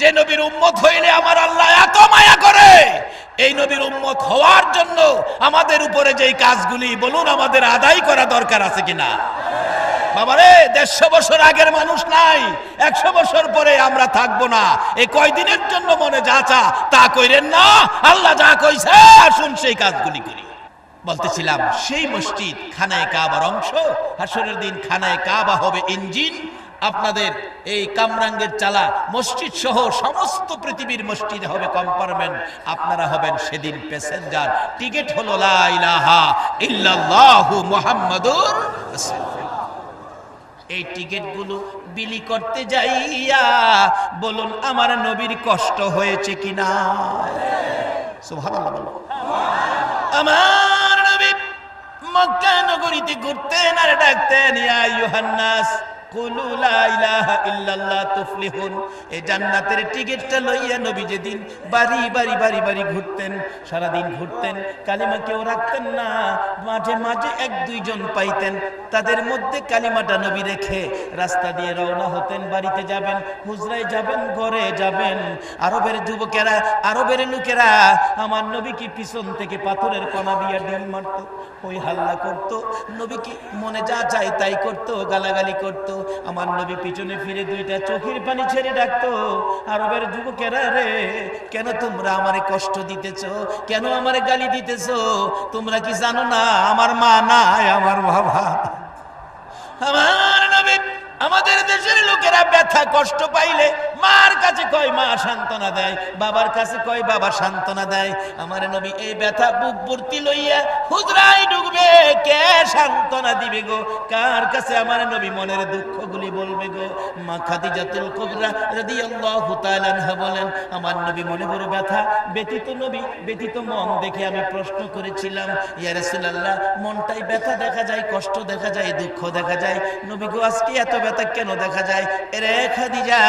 যে নবীর উম্মত হইলে আমার আল্লাহ এত মায়া করে। এই নবীর উম্মত হওয়ার জন্য আমাদের উপরে যেই কাজগুলি, বলুন আমাদের আদায় করা দরকার আছে কিনা? বাবারে, দেড়শো বছর আগের মানুষ নাই, একশো বছর পরে আমরা থাকব না। এই কয়দিনের জন্য মনে যা চা, তা কইরেন না? আল্লাহ যা কইছে, আসুন সেই কাজগুলি করি। বলতেছিলাম, সেই মসজিদ, খানায় কাবার অংশ, হাসরের দিন খানায় কাবা হবে ইঞ্জিন আপনাদের এই কামরাঙ্গের চালা, মসজিদ সহ সমস্ত পৃথিবীর মসজিদ হবে কম্পার্টমেন্ট আপনারা হবেন সেদিন প্যাসেঞ্জার টিকিট হলো লা ইলাহা ইল্লাল্লাহু মুহাম্মাদুর এই টিকিটগুলো বিলি করতে যাইয়া বলুন, আমার নবীর কষ্ট হয়েছে কিনা? আমার নবী মক্কা নগরীতে ঘুরতেন আর ডাকতেন, ইয়া ইউহান্নাস এই জান্নাতের টিকিটটা লইয়া নবী যেদিন বাড়ি বাড়ি বাড়ি বাড়ি ঘুরতেন সারা দিন ঘুরতেন, কালিমা কেউ রাখতেন না, মাঝে মাঝে এক দুইজন পাইতেন। তাদের মধ্যে কালিমাটা নবী রেখে রাস্তা দিয়ে রওনা হতেন, বাড়িতে যাবেন, হুজরায় যাবেন, ঘরে যাবেন। আরবের যুবকেরা, আরবের লোকেরা আমার নবী কি পিছন থেকে পাথরের কণা দিয়ে ডিম মারতো ওই হাল্লা করতো নবী কি মনে যা চাই তাই করতো, গালাগালি করতো। আমার নবী পিছনে ফিরে দুইটা চোখের পানি ছেড়ে ডাকতো, আরবের যুবকেরা রে, কেন তোমরা আমারে কষ্ট দিতেছ? কেন আমারে গালি দিতেছ? তোমরা কি জানো না, আমার মা নাই, আমার বাবা। আমার আমাদের দেশের লোকেরা ব্যথা কষ্ট পাইলে মার কাছে কয়, মা, সান্ত্বনা দেয়। বাবার কাছে কয়, বাবা, সান্ত্বনা দেয়। আমার নবী এই ব্যথা বুক ভর্তি লইয়া হুজরাই ঢুকবে কে সান্ত্বনা দিবে গো? কার কাছে? আমার নবী মনের দুঃখগুলি বলবে গো। মা খাদিজাতুল কুবরা রাদিয়াল্লাহু তাআলা আনহা বলেন, আমার নবী মনে বড় ব্যথা। ব্যতীত নবী ব্যতীত মন দেখে আমি প্রশ্ন করেছিলাম, ইয়া রাসূলুল্লাহ, মনটাই ব্যথা দেখা যায়, কষ্ট দেখা যায়, দুঃখ দেখা যায়। নবী গো, আজকে এত ব্যথা কেন দেখা যায়? রে খাদিজা,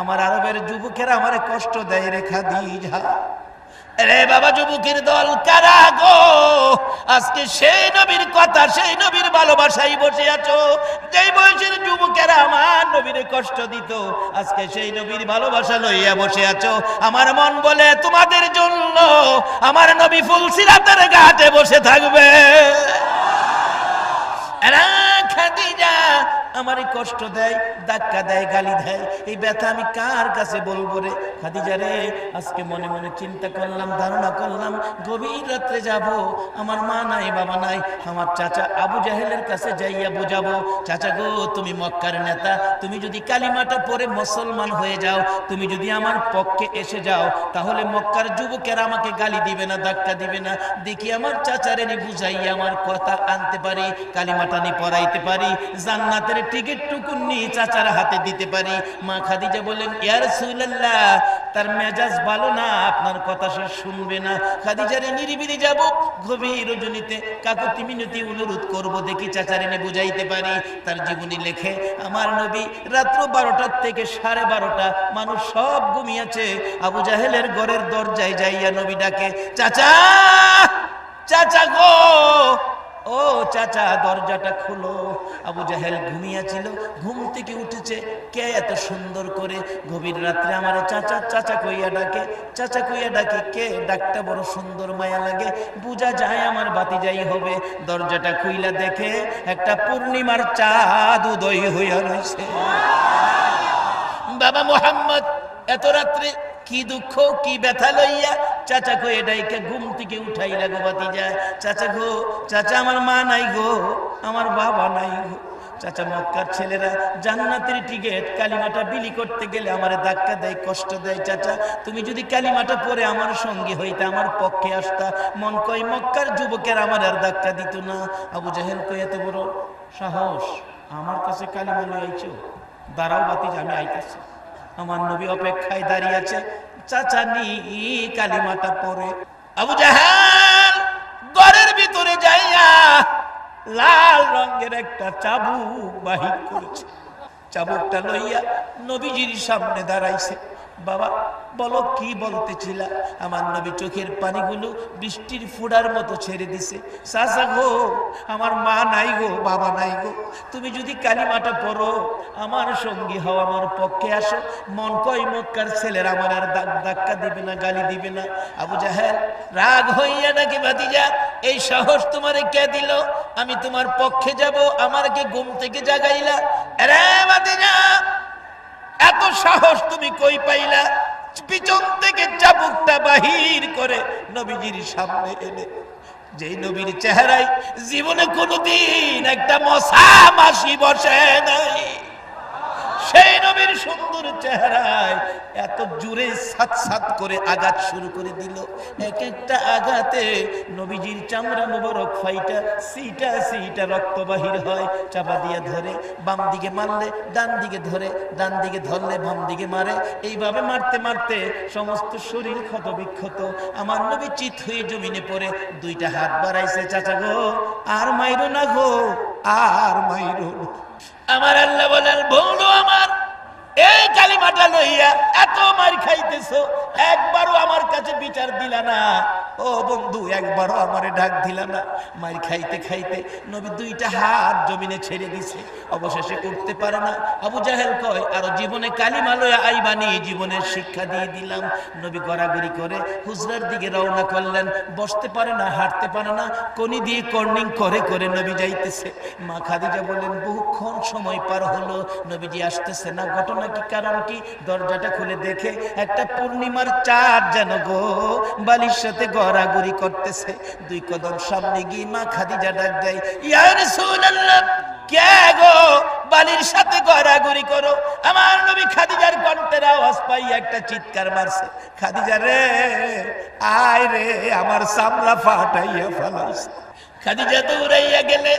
আমার আরবের যুবকেরা আমারে কষ্ট দেয় রে খাদিজা। রে বাবা, যুবকের দল কারা গো? আজকে সেই নবীর কথা, সেই নবীর ভালোবাসাই বসে আছো। যেই বয়সের যুবকেরা আমার নবীর কষ্ট দিত, আজকে সেই নবীর ভালোবাসা লইয়া বসে আছো। আমার মন বলে, তোমাদের জন্য আমার নবী ফুল ফুলসিরাতের ঘাটে বসে থাকবে। খাদিজা আমারই কষ্ট দেয়, ধাক্কা দেয়, গালি দেয়। এই ব্যথা আমি কার কাছে বলব রে? খাদিজা রে, আজকে মনে মনে চিন্তা করলাম, ধারণা করলাম, গভীর রাত্রে যাব। আমার মা নাই, বাবা নাই, আমার চাচা আবু জাহেলের কাছে যাইয়া বোঝাবো, চাচা গো, তুমি মক্কার নেতা, তুমি যদি কালিমাটা পরে মুসলমান হয়ে যাও, তুমি যদি আমার পক্ষে এসে যাও, তাহলে মক্কার যুবকেরা আমাকে গালি দিবে না, ধাক্কা দিবে না। দেখি আমার চাচারে নি বুঝাইয়া আমার কথা আনতে পারি, কালিমাটা নি পড়াইতে পারি, জান্নাতের টিকিট টুকুন নি চাচার হাতে দিতে পারি। মা খাদিজা বলেন ইয়ার সুইল্লাহ তার মেজাজ ভালো না, আপনার কথা সে শুনবে না। খাদিজারে নিরিবিলি যাব, গভীর রজনীতে কাকুতি মিনতি অনুরোধ করব, দেখি চাচারে নি বুঝাইতে পারি। তার জীবনী লেখে, আমার নবী রাত্র বারোটার থেকে সাড়ে বারোটা, মানুষ সব ঘুমিয়েছে। আবু জাহেলের ঘরের দরজায় যাইয়া নবী ডাকে, চাচা চাচা গো ও চাচা, দরজাটা খুলো। আবু জাহেল ঘুমিয়েছিল, ঘুম থেকে উঠেছে। কে এত সুন্দর করে গভীর রাত্রে আমার চাচা চাচা কইয়া ডাকে? চাচা কইয়া ডাকে, কে? ডাকটা বড় সুন্দর মায়া লাগে। বুঝা যায় আমার বাতি যাই হবে। দরজাটা খুইলা দেখে একটা পূর্ণিমার চাঁদ উদয় হইয়া রয়েছে বাবা মোহাম্মদ, এত রাত্রে কি দুঃখ, কি ব্যথা লইয়া চাচা গো এটাইকে ঘুম থেকে উঠাই লাগো বাতিজা চাচা গো, চাচা আমার মা নাই গো, আমার বাবা নাই গো। চাচা মক্কার ছেলেরা জান্নাতের টিকেট, কালিমাটা বিলি করতে গেলে আমার ধাক্কা দেয়, কষ্ট দেয় চাচা। তুমি যদি কালিমাটা পরে আমার সঙ্গী হইতে, আমার পক্ষে আসতা, মন কই মক্কার যুবকের আমার আর ধাক্কা দিত না। আবু জাহেল কই এত বড় সাহস, আমার কাছে কালিমা লইয়াইছো। দাঁড়াও বাতিজ আমি আইতেছি। আমার নবী অপেক্ষায় দাঁড়িয়ে আছে। চাচা নি, কালিমাটা পরে আবু জাহাল ঘরের ভিতরে যাইয়া লাল রঙের একটা চাবুক বাহির করেছে। চাবুকটা লইয়া নবীজির সামনে দাঁড়াইছে। বাবা, বলো কি বলতেছিল? আমার নবী চোখের পানিগুলো বৃষ্টির ফুডার মতো ছেড়ে দিছে। চাচা গো, আমার মা নাই গো, বাবা নাই গো। তুমি যদি কালিমাটা পড়ো, আমার সঙ্গী হও, আমার পক্ষে আসো। মন কয়, মক্কার ছেলের আমার আর দাগ ধাক্কা দিবে না, গালি দিবে না। আবু জাহেল, রাগ হইয়া নাকি ভাতিজা, এই সাহস তোমারে কে দিল? আমি তোমার পক্ষে যাব, আমারকে ঘুম থেকে জাগাইলা। রে ভাতিজা! এত সাহস তুমি কই পাইলা? পিছন থেকে চাবুকটা বাহির করে নবীজির সামনে এলে যেই নবীর চেহারায় জীবনে কোনোদিন একটা মশা মাসি বসে নাই। সেই নবীর সুন্দর চেহারায় এত জোরে সাত সাত করে আঘাত শুরু করে দিল। এক একটা আঘাতে নবীজির চামড়া মুবারক ফাইটা, সিটা সিটা রক্ত বাহির হয়, চাপা দিয়ে ধরে, বাম দিকে মারলে, ডান দিকে ধরে, ডান দিকে ধরলে, বাম দিকে মারে। এইভাবে মারতে মারতে সমস্ত শরীর ক্ষত বিক্ষত আমার নবী চিত হয়ে জমিনে পড়ে দুইটা হাত বাড়াইছে, চাচা গো, আর মাইরো না গো, আর মাইরো না। আমার আল্লাহ বলেন, বৌলো আমার এই কালিমাটা লইয়া এত মার খাইতেছ, একবারও আমার কাছে বিচার দিলা না। ও বন্ধু, একবারও আমারে ডাক দিলা না। মার খাইতে খাইতে নবী দুইটা হাত জমিনে ছেড়ে দিছে। অবশেষে উঠতে পারে না। আবু জাহেল কয়, আর জীবনে কালিমা লইয়া আইবানি জীবনের শিক্ষা দিয়ে দিলাম। নবী গড়াগড়ি করে হুজরার দিকে রওনা করলেন। বসতে পারে না, হাঁটতে পারে না। কোনি দিয়ে কর্নিং করে করে নবী যাইতেছে। মা খাদিজা বলেন বহুক্ষণ সময় পার হলো। নবীজি আসতেছে না। ঘটনা কি, কারণ কি? দরজাটা খুলে দেখে একটা পূর্ণিমার চাঁদ যেন গো, বালির সাথে গড়াগড়ি করতেছে। দুই কদম সামনে গিয়ে মা খাদিজা ডাক দেয়, ইয়া রাসূলুল্লাহ, কে গো? বালির সাথে গড়াগড়ি করো। আমার নবী খাদিজার কণ্ঠের আওয়াজ পাই একটা চিৎকার মারছে। খাদিজা রে, আয় রে, আমার সামলা ফাটাইয়া ফালাইছে। খাদিজা দৌড়াইয়া গেলে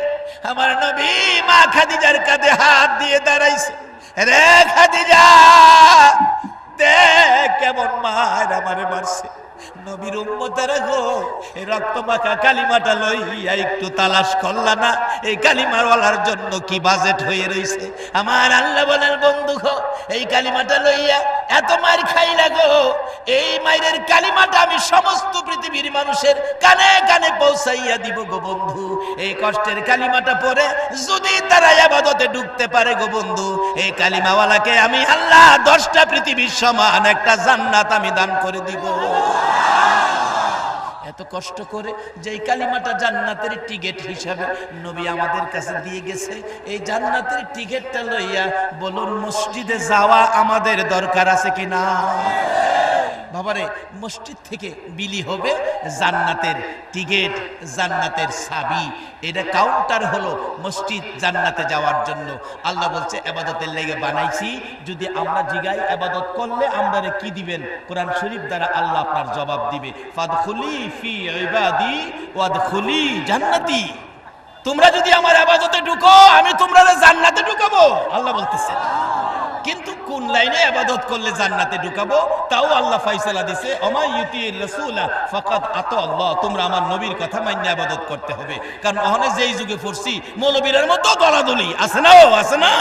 আমার নবী মা খাদিজার কাঁধে হাত দিয়ে দাঁড়াইছে। রে খাদিজা, দেখ কেমন মার আমারে মারছে। নবীর গো কালিমাটা লইয়া একটু তালাশ করলা না? এই জন্য কি বাজেট হয়ে রইছে? আমার আল্লাহ বন্ধু গো, এই কালিমাটা লইয়া এত মার গো, এই মায়ের কালিমাটা আমি সমস্ত পৃথিবীর মানুষের কানে কানে পৌঁছাইয়া দিব গো বন্ধু। এই কষ্টের কালিমাটা পরে যদি তারা আবাদতে ঢুকতে পারে গো বন্ধু, এই কালিমাওয়ালাকে আমি আল্লাহ দশটা পৃথিবীর সমান একটা জান্নাত আমি দান করে দিব। এত কষ্ট করে যে এই কালিমাটা জান্নাতের টিকিট হিসাবে নবী আমাদের কাছে দিয়ে গেছে, এই জান্নাতের টিকিটটা লইয়া বলুন, মসজিদে যাওয়া আমাদের দরকার আছে কিনা? বাবারে, মসজিদ থেকে বিলি হবে জান্নাতের টিকিট, জান্নাতের সাবি এটা কাউন্টার হলো মসজিদ জান্নাতে যাওয়ার জন্য। আল্লাহ বলছে, এবাদতের লেগে বানাইছি। যদি আমরা জিগাই এবাদত করলে আমরা কি দিবেন? কোরআন শরীফ দ্বারা আল্লাহ আপনার জবাব দিবে। ফাদখুলি ফি ইবাদি ওয়াদখুলি জান্নাতি। তোমরা যদি আমার আবাদতে ঢুকো, আমি তোমরা জান্নাতে ঢুকাবো। আল্লাহ বলতেছে। কিন্তু কোন লাইনে আবাদত করলে জান্নাতে ঢুকাবো? তাও আল্লাহ ফাইসালা দিছে, অমা ইউতি রাসূলা ফকাত আত আল্লাহ। তোমরা আমার নবীর কথা মান্য আবাদত করতে হবে। কারণ অহনে যেই যুগে পড়ছি মৌলবীরের মতো গলাদলি আছে না আছে না?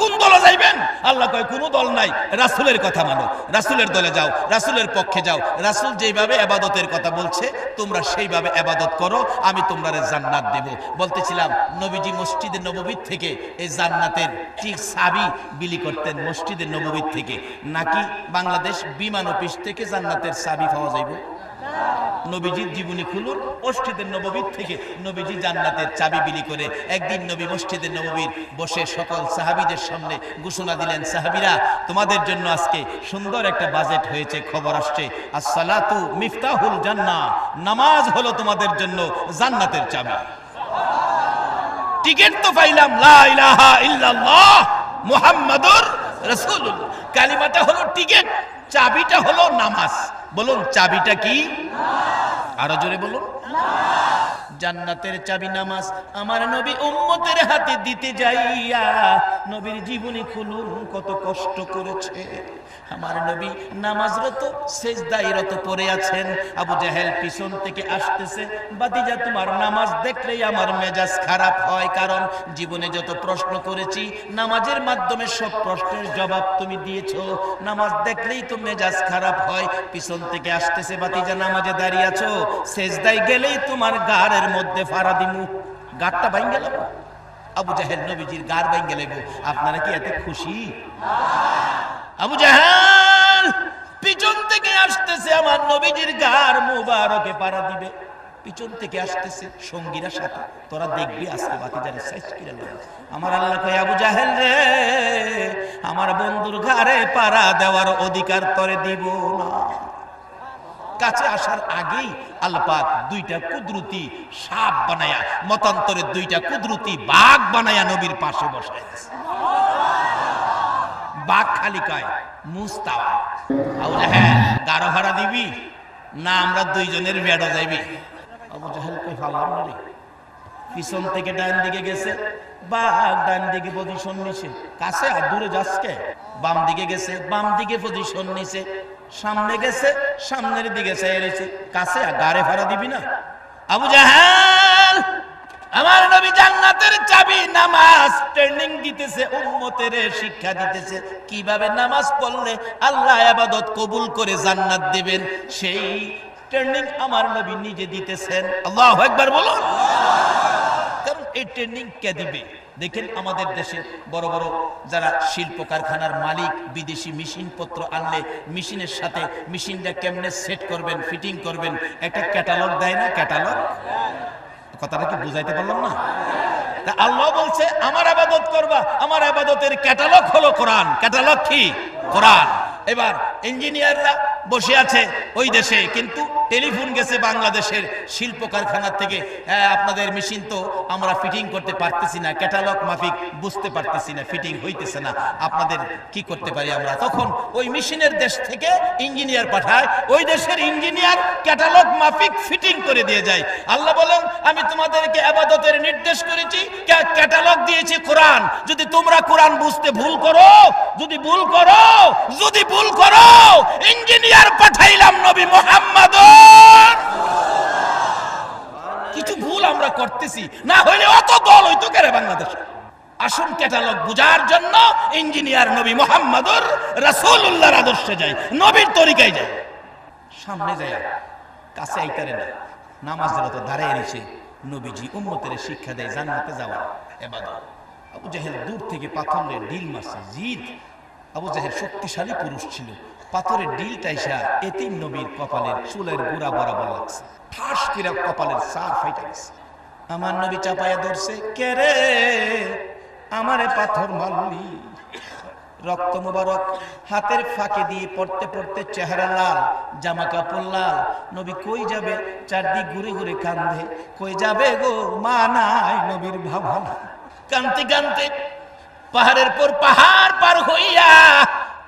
কোন দলে যাইবেন? আল্লাহ কয়, কোনো দল নাই। রাসূলের কথা মানো। রাসূলের দলে যাও, রাসূলের পক্ষে যাও। রাসূল যেইভাবে আবাদতের কথা বলছে, তোমরা সেইভাবে আবাদত করো, আমি তোমরা জান্নাত দেব। বলতেছিলাম, নবীজি মসজিদে নববীর থেকে এই জান্নাতের ঠিক সাবি বিলি করতেন মসজিদে নববীর থেকে। নাকি বাংলাদেশ বিমান অফিস থেকে জান্নাতের সাবি পাওয়া যাইবে? নবীজির জীবনী খুলুন মসজিদের নববীর থেকে নবীজি জান্নাতের চাবি বিলি করে একদিন নবী মসজিদের নববীর বসে সকল সাহাবিদের সামনে ঘোষণা দিলেন, সাহাবিরা, তোমাদের জন্য আজকে সুন্দর একটা বাজেট হয়েছে, খবর আসছে। আসসালাতু মিফতাহুল জান্নাহ, নামাজ হলো তোমাদের জন্য জান্নাতের চাবি। টিকিট তো পাইলাম, লা ইলাহা ইল্লাল্লাহ মুহাম্মাদুর কালিমাটা হলো টিকিট, চাবিটা হলো নামাজ। বলুন চাবিটা কি? আরও জোরে বলুন। জান্নাতের চাবি নামাজ আমার নবী উম্মতের হাতে দিতে যাইয়া নবীর জীবনী খুলুন, কত কষ্ট করেছে। আমার নবী নামাজরত, সেজদাইরত পড়ে আছেন। আবু জাহেল পিছন থেকে আসতেছে বাতিজা তোমার নামাজ দেখলেই আমার মেজাজ খারাপ হয়, কারণ জীবনে যত প্রশ্ন করেছি, নামাজের মাধ্যমে সব প্রশ্নের জবাব তুমি দিয়েছ। নামাজ দেখলেই তো মেজাজ খারাপ হয়। পিছন থেকে আসতেছে বাতিজা নামাজে দাঁড়িয়ে আছো। সেজদাই গেলেই তোমার গাড়ের মধ্যে ফাড়া দিমু। গাড়টা বাইন গেল আবু জাহেল নবীজির গাড় বাইন গেলে আপনারা কি এত খুশি? আবু জাহাল, পিছন থেকে আসতেছে আমার নবীজির গার মুবারকে পাড়া দিবে। পিছন থেকে আসতেছে সঙ্গীরা সাথে। তোরা দেখবি আজকে বাতি জানে সাইজ কিরা আমার আল্লাহ কয়, আবু জাহেল রে, আমার বন্ধুর ঘরে পাড়া দেওয়ার অধিকার তরে দিব না। কাছে আসার আগেই আল্লাপাক দুইটা কুদরতি সাপ বানায়া, মতান্তরে দুইটা কুদরতি বাঘ বানায়া নবীর পাশে বসায় বাঘ খালি কয়, মুস্তাওয়া। জাহেল, গারো ভাড়া দিবি না আমরা দুইজনের বেড়া যাইবি? পিছন থেকে ডান দিকে গেছে, বাঘ ডান দিকে পজিশন নিছে। কাছে আর দূরে যাচ্ছে বাম দিকে গেছে, বাম দিকে পজিশন নিছে। সামনে গেছে, সামনের দিকে চেয়ে কাছে গাড়ে ভাড়া দিবি না। আবু জাহাল, আমার নবী জান্নাতের চাবি নামাজ ট্রেনিং দিতেছে, উম্মতের শিক্ষা দিতেছে। কীভাবে নামাজ পড়লে আল্লাহ আবাদত কবুল করে জান্নাত দিবেন? সেই ট্রেনিং আমার নবী নিজে দিতেছেন। আল্লাহ একবার বলুন। কারণ এই ট্রেনিং কে দিবে? দেখেন আমাদের দেশে বড় বড় যারা শিল্প কারখানার মালিক, বিদেশি মেশিন পত্র আনলে মেশিনের সাথে মেশিনটা কেমনে সেট করবেন, ফিটিং করবেন, একটা ক্যাটালগ দেয় না ক্যাটালগ? কথাটা কি বুঝাইতে পারলাম না? আল্লাহ বলছে, আমার আবাদত করবা, আমার আবাদতের ক্যাটালগ হলো কোরআন। ক্যাটালগ কি? কোরআন। এবার ইঞ্জিনিয়াররা বসে আছে ওই দেশে। কিন্তু টেলিফোন গেছে বাংলাদেশের শিল্প কারখানা থেকে। হ্যাঁ, আপনাদের মেশিন তো আমরা ফিটিং করতে পারতেছি না ক্যাটালগ মাফিক বুঝতে পারতেছি না ফিটিং হইতেছে না। আপনাদের কি করতে পারি আমরা? তখন ওই মেশিনের দেশ থেকে ইঞ্জিনিয়ার পাঠায় ওই দেশের ইঞ্জিনিয়ার ক্যাটালগ মাফিক ফিটিং করে দিয়ে যায়। আল্লাহ বলেন আমি তোমাদেরকে আবাদতের নির্দেশ করেছি ক্যাটালগ দিয়েছি কোরআন। যদি তোমরা কোরআন বুঝতে ভুল করো যদি ভুল করো যদি ভুল করো ইঞ্জিনিয়ার পাঠাইলাম নবী মোহাম্মদ কিছু ভুল আমরা করতেছি। না হইলে অত দল হইতো কেরে বাংলাদেশে? আসুন ক্যাটালগ বুঝার জন্য ইঞ্জিনিয়ার নবী মোহাম্মদুর রাসূলুল্লাহর আদর্শে যায় নবীর তরিকায় যায় সামনে যায় কাছে আইতারে না, নামাজের তো দাঁড়িয়ে নিছে নবীজি উম্মতের শিক্ষা দেয় জান্নাতে যাওয়া। এবাদত। আবু জাহেল দূর থেকে পাথরের ডিল মারছে, জিদ। আবু জাহেল শক্তিশালী পুরুষ ছিল। পাথরের ডিল এসা এতিম নবীর কপালের চুলের গুড়া বরাবর লাগছে। ঠাস কিরা কপালের সার ফাইটা গেছে। আমার নবী চাপায়া ধরছে, কে রে? আমারে পাথর মারলি? রক্ত মোবারক, হাতের ফাঁকে দিয়ে পড়তে পড়তে চেহারা লাল জামা কাপড় লাল। নবী কই যাবে? চারদিক ঘুরে ঘুরে কান্দে। কই যাবে গো? মা নাই নবীর ভাবনা। কানতে কানতে পাহাড়ের পর পাহাড় পার হইয়া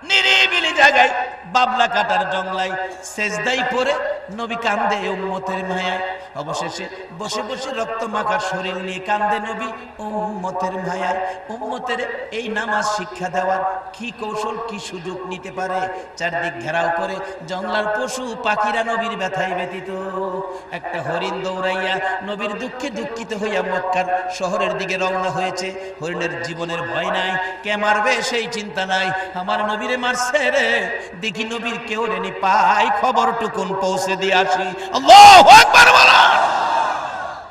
নিরিবিলি জায়গায় বাবলা কাটার জংলাই সেজদাই পরে নবী কান্দে উম্মতের মায়ায়। অবশেষে বসে বসে রক্ত মাখার শরীর নিয়ে কান্দে নবী উম্মতের মায়ায়। উম্মতের এই নামাজ শিক্ষা দেওয়ার কি কৌশল, কি সুযোগ নিতে পারে? চারদিক ঘেরাও করে জংলার পশু, পাখিরা নবীর ব্যথায় ব্যতীত একটা হরিণ দৌড়াইয়া নবীর দুঃখে দুঃখিত হইয়া মক্কার শহরের দিকে রওনা হয়েছে। হরিণের জীবনের ভয় নাই। কে মারবে সেই চিন্তা নাই। আমার নবীরে মারছে রে। দেখি নবীর কেউ রেনি পাই খবর টুকুন পৌঁছে দিয়ে আসি।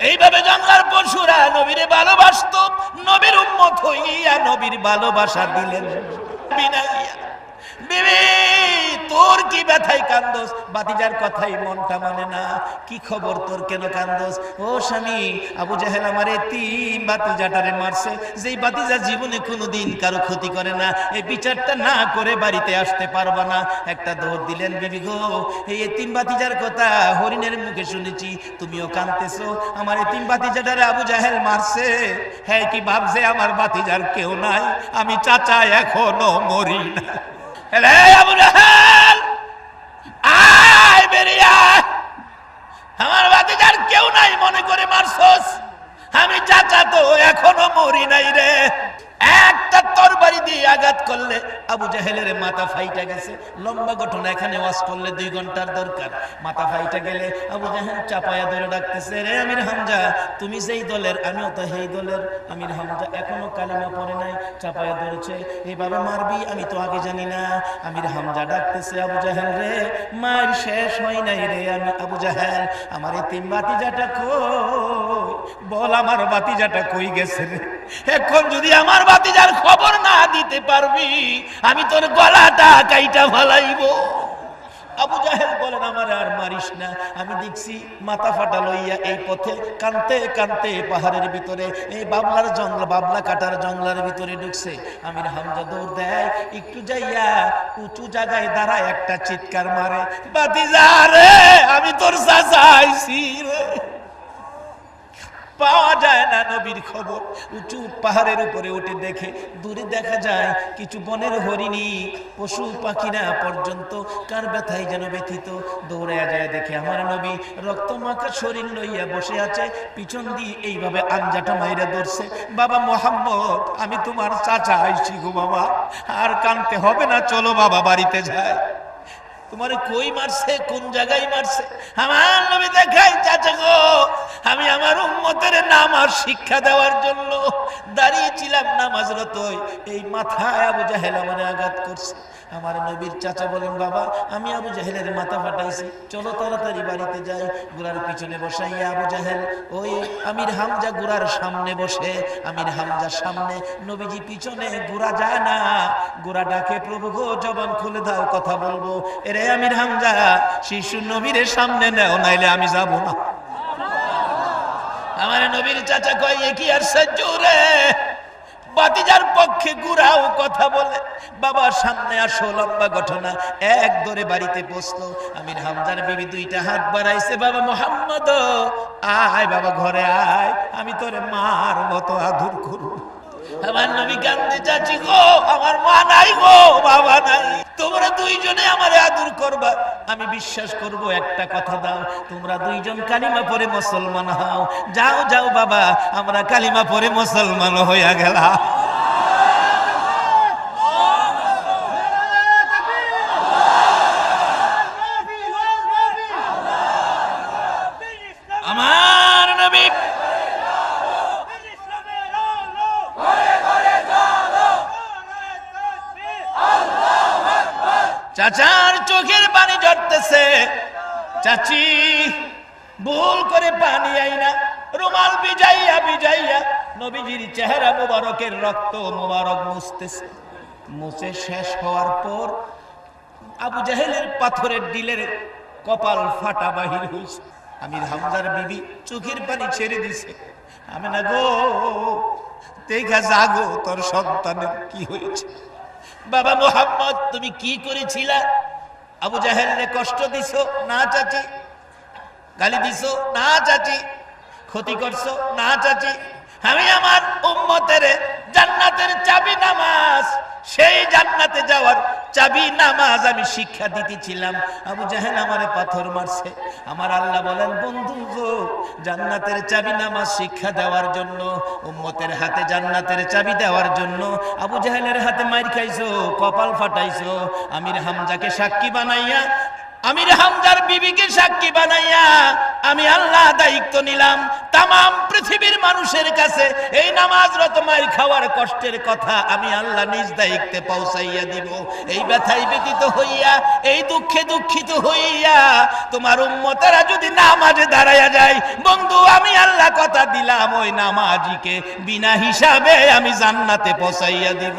এইভাবে জঙ্গলার পশুরা নবীরে ভালোবাসত নবীর উন্মত হইয়া নবীর ভালোবাসা দিলেন। বিনাইয়া বিবি, তোর কি ব্যথাই কান্দোস? বাতিজার কথাই মনটা মানে না। কি খবর তোর কেন কান্দোস? ও স্বামী, আবু জাহেল আমার তিন বাতিজাটারে মারছে। যেই বাতিজা জীবনে কোনোদিন কারও ক্ষতি করে না, এই বিচারটা না করে বাড়িতে আসতে পারবা না। একটা দৌড় দিলেন, বিবি গো, এই এতিম বাতিজার কথা হরিণের মুখে শুনেছি, তুমিও কানতেছো। আমার এতিম বাতিজাটারে আবু জাহেল মারছে। হ্যাঁ কি ভাবছে? আমার বাতিজার কেউ নাই। আমি চাচা এখনও মরি না। আবু জাহাল আয় বেরিয়ে! আমার বাতিজার কেউ নাই, মনে করে মারছস আমি চাচা তো এখনও মরি নাই রে। একটা তরবারি দিয়ে আঘাত করলে আবু জাহেলের মাথা ফাইটা গেছে। লম্বা ঘটনা, এখানে ওয়াশ করলে দুই ঘণ্টার দরকার। মাথা ফাইটা গেলে আবু জাহেল চাপায়া ধরে ডাকতেছে, রে আমির হামজা, তুমি যেই দলের, আমিও তো সেই দলের। আমির হামজা এখনও কালিমা পড়ে নাই, চাপায়া ধরেছে এইভাবে মারবি, আমি তো আগে জানি না। আমির হামজা ডাকতেছে, আবু জাহেল রে, মার শেষ হয় নাই রে আমি, আবু জাহেল, আমার এই তিন বাতিজাটা কই? বল, আমার বাতিজাটা কই গেছে রে? এখন যদি আমার বাতিজার খবর না দিতে পারবি, আমি তোর গলাটা কাইটা ফালাইবো। আবু জাহেল বলেন, আমার আর মারিস না। আমি দেখছি মাথা ফাটা লইয়া এই পথে কানতে কানতে পাহাড়ের ভিতরে, এই বাবলার জঙ্গল, বাবলা কাটার জঙ্গলের ভিতরে ঢুকছে। আমির হামজা দৌড় দেয়, একটু যাইয়া উঁচু জায়গায় দাঁড়ায় একটা চিৎকার মারে বাতি যা রে, আমি তোর চাচা আইছি রে। পাওয়া যায় না নবীর খবর। উঁচু পাহাড়ের উপরে উঠে দেখে দূরে দেখা যায় কিছু বনের হরিণী, পশু পাখিরা পর্যন্ত কার ব্যথায় যেন ব্যথিত। দৌড়ে যায় দেখে আমার নবী রক্ত মাখা শরীর লইয়া বসে আছে, পিছন দিয়ে এইভাবে আঞ্জাটা মাইরা ধরছে, বাবা মোহাম্মদ, আমি তোমার চাচা আইছি গো বাবা, আর কানতে হবে না, চলো বাবা বাড়িতে যায় তোমার কই মারছে? কোন জায়গায় মারছে? আমার নবী দেখাই, চাচা গো, আমি আমার উম্মতের নাম আর শিক্ষা দেওয়ার জন্য দাঁড়িয়েছিলাম নামাজরত এই মাথায় আবু জাহেল আমার আঘাত করছে। আমার নবীর চাচা বলেন, বাবা, আমি আবু জাহেলের মাথা ফাটাইছি। চলো তাড়াতাড়ি বাড়িতে যাই। গুড়ার পিছনে বসাইয়া আবু জাহেল, ওই আমির হামজা গুড়ার সামনে বসে, আমির হামজার সামনে। নবীজি পিছনে গুড়া যায় না। গুড়া ডাকে, প্রভু গো, জবান খুলে দাও, কথা বলব। এরে আমির হামজা, শিশু নবীরের সামনে নেও, নাইলে আমি যাব না। আমার নবীর চাচা কয় কি আর সহ্য রে? বাতিজার পক্ষে গুড়াও কথা বলে, বাবার সামনে আসো, লম্বা ঘটনা। এক দরে বাড়িতে বসল। আমির হামজার বিবি দুইটা হাত বাড়াইছে, বাবা মোহাম্মদ, আয় বাবা, ঘরে আয়। আমি তোরে মার মতো আদর করব। আমার নবী কান্দে চাচি গো, আমার মা নাই গো, বাবা নাই। তোমরা দুইজনে আমার আদর করবা। আমি বিশ্বাস করব, একটা কথা দাও, তোমরা দুইজন কালিমা পরে মুসলমান হও। যাও যাও বাবা, আমরা কালিমা পরে মুসলমান হইয়া গেলাম আমার নবী চাচার চোখের পানি ঝরতেছে চাচি ভুল করে পানি আইনা রুমাল বিজাইয়া বিজাইয়া নবীজির চেহারা মোবারকের রক্ত মোবারক মুছতেছে মুছে শেষ হওয়ার পর আবু জাহেলের পাথরের ডিলের কপাল ফাটা বাহির হয়েছে আমির হামজার বিবি চোখের পানি ছেড়ে দিছে। আমি না গো, দেখা জাগো তোর সন্তানের কি হয়েছে। বাবা মোহাম্মদ, তুমি কি করেছিলা? আবু জাহেলরে কষ্ট দিছো? না চাচি। গালি দিছো? না চাচি। ক্ষতি করছ? না চাচি। আমি আমার উম্মতের জান্নাতের চাবি নামাজ সেই জান্নাতে যাওয়ার চাবি নামাজ আমি শিক্ষা দিতেছিলাম। আবু জাহেল আমারে পাথর মারছে। আমার আল্লাহ বলেন, বন্ধু গো, জান্নাতের চাবি নামাজ শিক্ষা দেওয়ার জন্য, উম্মতের হাতে জান্নাতের চাবি দেওয়ার জন্য, আবু জাহেলের হাতে মাইর খাইছো, কপাল ফাটাইছো, আমির হামজাকে সাক্ষী বানাইয়া আমির হামজার বিবিকে সাক্ষী বানাইয়া আমি আল্লাহ দায়িত্ব নিলাম। তাম পৃথিবীর মানুষের কাছে এই নামাজ রতমাই খাওয়ার কষ্টের কথা আমি আল্লাহ নিজ দায়িত্বে পৌঁছাইয়া দিব। এই ব্যথায় ব্যতীত হইয়া, এই দুঃখে দুঃখিত হইয়া তোমার উম্মতেরা যদি নামাজে দাঁড়াইয়া যায়, বন্ধু, আমি আল্লাহ কথা দিলাম, ওই নামাজিকে বিনা হিসাবে আমি জান্নাতে পৌঁছাইয়া দিব।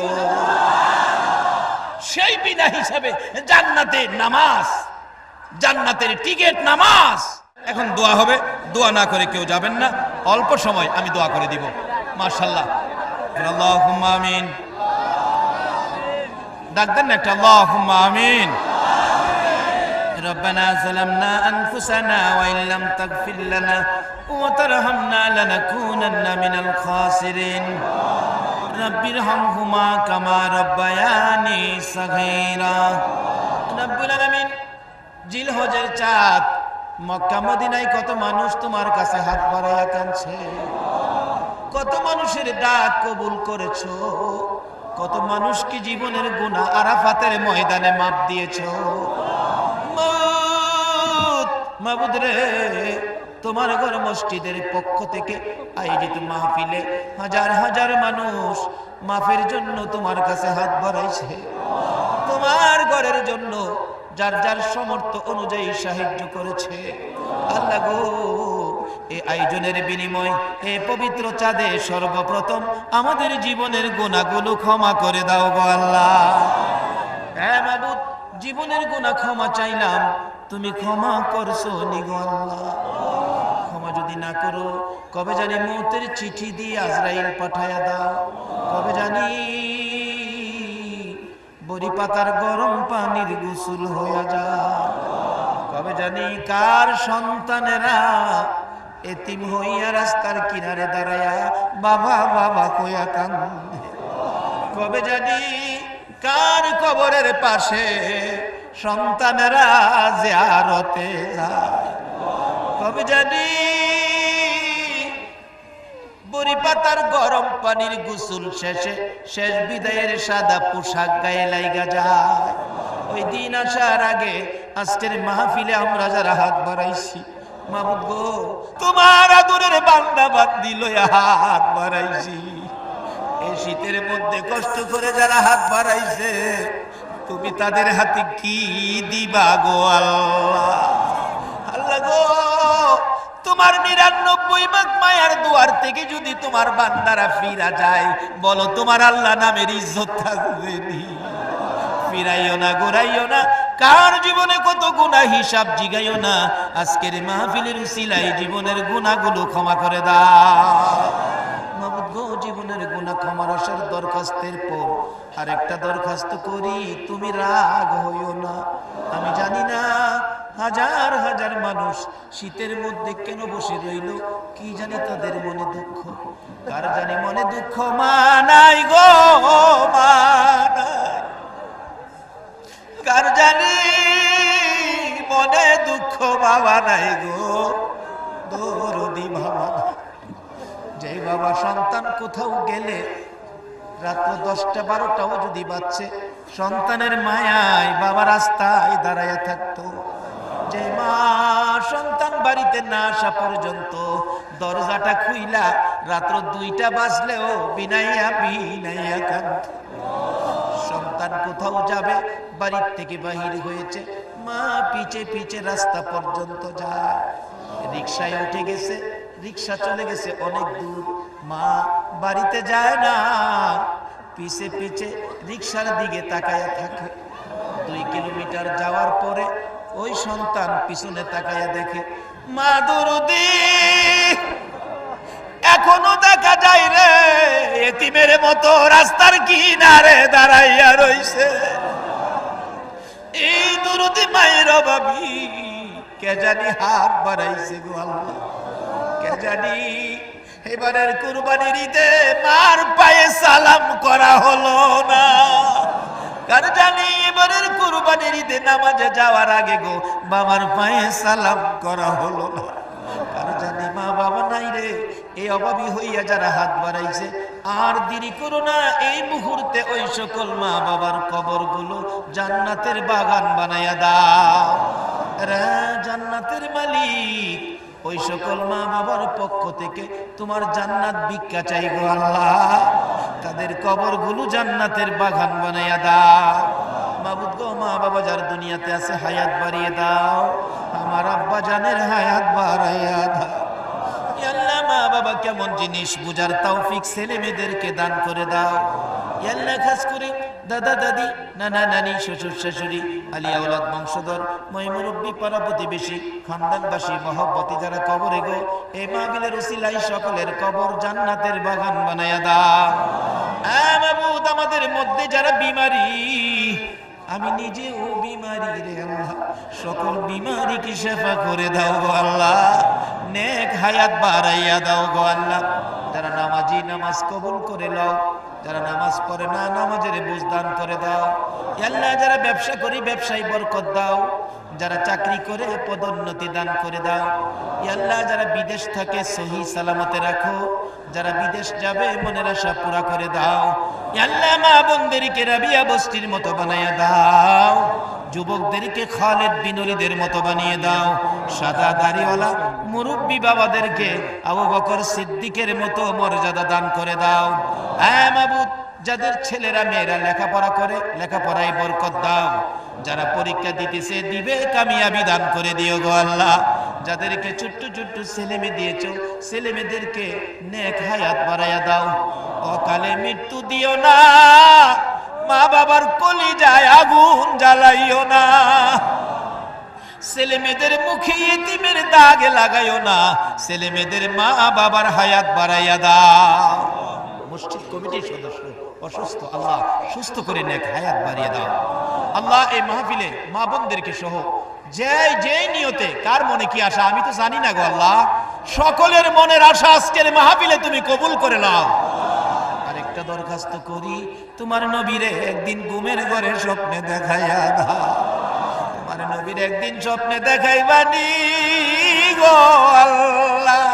সেই বিনা হিসাবে জান্নাতে নামাজ জান্নাতের টিকিট নামাজ এখন দোয়া হবে দোয়া না করে কেউ যাবেন না অল্প সময় আমি দোয়া করে দিব মার্শাল্লাহ আল্লাহুম্মা আমিন ডাক দেন না একটা আল্লাহুম্মা আমিন ربنا ظلمنا أنفسنا وإن لم تغفر لنا وترحمنا لنكونن من الخاسرين رب ارحمهما كما ربياني صغيرا رب العالمين জিল হজের চাঁদ, মক্কা মদিনায় কত মানুষ তোমার কাছে হাত বাড়াইয়া কাঁদছে কত মানুষের ডাক কবুল করেছ? কত মানুষকে জীবনের গুণা আরাফাতের ময়দানে মাপ দিয়েছ? রে, তোমার ঘর মসজিদের পক্ষ থেকে আয়োজিত মাহফিলে হাজার হাজার মানুষ মাফের জন্য তোমার কাছে হাত বাড়াইছে। তোমার ঘরের জন্য যার যার সমর্থ অনুযায়ী সাহায্য করেছে। আল্লাহ গো এই আয়োজনের বিনিময় এ পবিত্র চাঁদে সর্বপ্রথম আমাদের জীবনের গোনাগুলো ক্ষমা করে দাও গো আল্লাহ। হ্যাঁ মাবুদ, জীবনের গোনা ক্ষমা চাইলাম, তুমি ক্ষমা করছ নিগো আল্লাহ। ক্ষমা যদি না করো, কবে জানি মৌতের চিঠি দিয়ে আজরাইল পাঠায়া দাও। পাতার গরম পানির গোসল হইয়া যায়। কবে জানি কার সন্তানেরা এতিম হইয়া রাস্তার কিনারে দাঁড়ায়া বাবা বাবা কইয়া কান্দে। কবে জানি কার কবরের পাশে সন্তানেরা জিয়ারতে যায়। কবে জানি বড়ি পাতার গরম পানির গোসল শেষে, শেষ বিদায়ের সাদা পোশাক গায়ে লাইগা যায়। ওই দিন আসার আগে আজকের মাহফিলে আমরা যারা হাত বাড়াইছি, মাহমুদ গো, তোমার আদরের বান্দা বান্দি লইয়া হাত বাড়াইছি। এই শীতের মধ্যে কষ্ট করে যারা হাত বাড়াইছে, তুমি তাদের হাতে কি দিবা গো আল্লাহ? আল্লাহ গো তোমার নিরানব্বই ভাগ মায়ার দুয়ার থেকে যদি তোমার বান্দারা ফিরা যায়, বলো তোমার আল্লাহ নামের ইজ্জত থাকবে ফিরাইও না, ঘুরাইও না, কার জীবনে কত গুণা হিসাব জিগাইও না, আজকের মাহফিলের সিলাই জীবনের গুণাগুলো ক্ষমা করে দাও। গো, জীবনের গুণা ক্ষমার আসার দরখাস্তের পর দরখাস্ত করি, তুমি রাগ হইও না। আমি জানি না হাজার হাজার মানুষ শীতের মধ্যে কেন বসে রইল, কি জানি তাদের মনে দুঃখ। কার জানি মনে দুঃখ? মানাই গো মানাই কার জানি মনে দুঃখ? বাবা নাই গো, দরদি বাবা। যে বাবা সন্তান কোথাও গেলে রাত্র দশটা বারোটাও যদি বাচ্চে সন্তানের মায়ায় বাবা রাস্তায় দাঁড়ায় থাকতো। যে মা সন্তান বাড়িতে না আসা পর্যন্ত দরজাটা খুইলা রাত্র দুইটা বাজলেও বিনাইয়া বিনাইয়া কান্ত সন্তান কোথাও যাবে, বাড়ির থেকে বাহির হয়েছে, মা পিছে পিছে রাস্তা পর্যন্ত যায়। রিক্সায় উঠে গেছে রিক্সা চলে গেছে অনেক দূর। মা বাড়িতে যায় না। পিছে পিছে রিক্সার দিকে তাকায়া থাকে। দুই কিলোমিটার যাওয়ার পরে ওই সন্তান পিছনে তাকায়া দেখে, মা দরদি, এখনও দেখা যায় রে, এতিমের মতো রাস্তার কিনারে দাঁড়াইয়া রইছে। এই দুরুদি মায়ের অভাবী, কে জানি হাত বাড়াইছে গো আল্লাহ। জানি। এবারের কুরবানির ঈদে মার পায়ে সালাম করা হলো না। কার জানি এবারের কুরবানির ঈদে নামাজে যাওয়ার আগে গো বাবার পায়ে সালাম করা হলো না। কার জানি মা বাবা নাই রে এই অভাবী হইয়া যারা হাত বাড়াইছে, আর দেরি করো না, এই মুহূর্তে ওই সকল মা বাবার কবরগুলো জান্নাতের বাগান বানাইয়া দাও। রে জান্নাতের মালিক ওই সকল মা বাবার পক্ষ থেকে তোমার জান্নাত ভিক্ষা চাই গো আল্লাহ। তাদের কবরগুলো জান্নাতের বাগান বানাইয়া দাও। মাবুদ গো মা বাবা যার দুনিয়াতে আছে, হায়াত বাড়িয়ে দাও। আমার আব্বা জানের হায়াত বাড়াইয়া দাও। আল্লাহ মা বাবা কেমন জিনিস বুঝার তৌফিক ছেলে মেয়েদেরকে দান করে দাও। আল্লাহ খাস করে দাদা দাদি নানা নানি, শ্বশুর শাশুড়ি, আলী আওলাদ বংশধর, মহিমুরব্বী, পাড়া প্রতিবেশী, খানদানবাসী, মহব্বতি যারা কবরে গো এই মাহবিলের উসিলাই সকলের কবর জান্নাতের বাগান বানায়া দা আমাদের মধ্যে যারা বিমারি আমি নিজেও বিমারি রে আল্লাহ। সকল বিমারিকে সেফা করে দাও গো আল্লাহ। নেক হায়াত বাড়াইয়া দাও গো আল্লাহ। যারা নামাজি নামাজ কবুল করে লও, যারা নামাজ পড়ে না, নামাজের বুঝদান করে দাও। আল্লাহ, যারা ব্যবসা করি, ব্যবসায় বরকত দাও। যারা চাকরি করে, পদোন্নতি দান করে দাও। আল্লাহ, যারা বিদেশ থাকে, সহি সালামতে রাখো। যারা বিদেশ যাবে, মনের আশা পুরা করে দাও। আল্লাহ মা বোনদেরকে রাবিয়া বস্তির মতো বানাইয়া দাও। যুবকদেরকে খালেদ বিনরীদের মতো বানিয়ে দাও। সাদা দাড়িওয়ালা মুরব্বী বাবাদেরকে আবু বকর সিদ্দিকের মতো মর্যাদা দান করে দাও। হ্যাঁ মাবুদ, যাদের ছেলেরা, মেয়েরা লেখাপড়া করে, লেখাপড়ায় বরকত দাও। যারা পরীক্ষা দিতেছে, দিবে, কামিয়াবি দান করে দিও গো আল্লাহ। যাদেরকে ছোট্ট ছোট্ট ছেলে মেয়ে দিয়েছ, ছেলে মেয়েদেরকে নেক হায়াত বাড়াইয়া দাও। অকালে মৃত্যু দিও না মা বাবার কলি যায় আগুন জ্বালাইও না। ছেলে মেয়েদের মুখে ইতিমের দাগ লাগাইও না, ছেলে মেয়েদের মা বাবার হায়াত বাড়াইয়া দাও। মসজিদ কমিটির সদস্য। অসুস্থ, আল্লাহ সুস্থ করে নেক হায়াত বাড়িয়ে দাও। আল্লাহ এই মাহফিলে মা বোনদেরকে সহ যে যে নিয়তে কার মনে কি আশা, আমি তো জানি না গো আল্লাহ। সকলের মনের আশা আজকের মাহফিলে তুমি কবুল করে নাও। আরেকটা দরখাস্ত করি, তোমার নবীরে একদিন ঘুমের ঘরে স্বপ্নে দেখাইয়া দাও। তোমার নবীর একদিন স্বপ্নে দেখাইবানি গো আল্লাহ।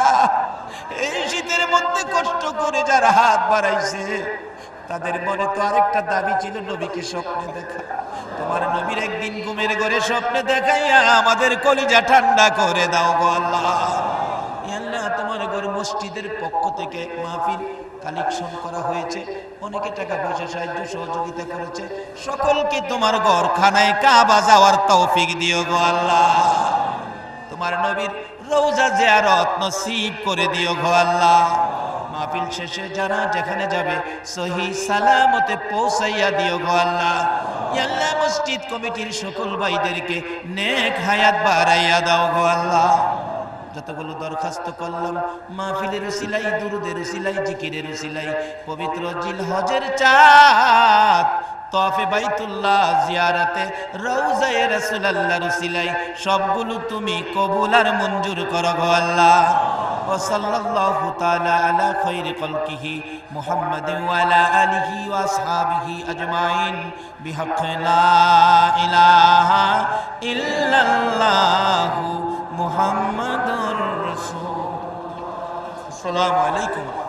এই শীতের মধ্যে কষ্ট করে যারা হাত বাড়াইছে তাদের মনে তো আরেকটা দাবি ছিল, নবীকে স্বপ্নে দেখা। তোমার নবীর একদিন ঘুমের ঘরে স্বপ্নে দেখাইয়া আমাদের কলিজা ঠান্ডা করে দাও গো আল্লাহ। তোমার ঘর মসজিদের পক্ষ থেকে মাহফিল কালেকশন করা হয়েছে। অনেকে টাকা পয়সা সাহায্য সহযোগিতা করেছে। সকলকে তোমার ঘর খানায় কাবা যাওয়ার তৌফিক দিও গো আল্লাহ। তোমার নবীর রোজা জিয়ারত নসিব করে দিও গো আল্লাহ। মাহফিল শেষে যারা যেখানে যাবে, সহি সালামতে পৌঁছাইয়া দিও গো আল্লাহ। আল্লাহ মসজিদ কমিটির সকল ভাইদেরকে নেক হায়াত বাড়াইয়া দাও গো আল্লাহ। যতগুলো দরখাস্ত করলাম, মাহফিলের সিলাই দুরুদের সিলাই জিকিরের সিলাই পবিত্র জিল হজের চাঁদ তফে বাইতুল্লাহ, জিয়ারাতে রৌজায়ে রাসূলুল্লাহ রুসিলাই সবগুলো তুমি কবুল আর মঞ্জুর করো গো আল্লাহ। وصلى الله تعالى على خير خلقه محمد وعلى آله وأصحابه أجمعين. بحق لا إله إلا الله محمد رسول السلام عليكم.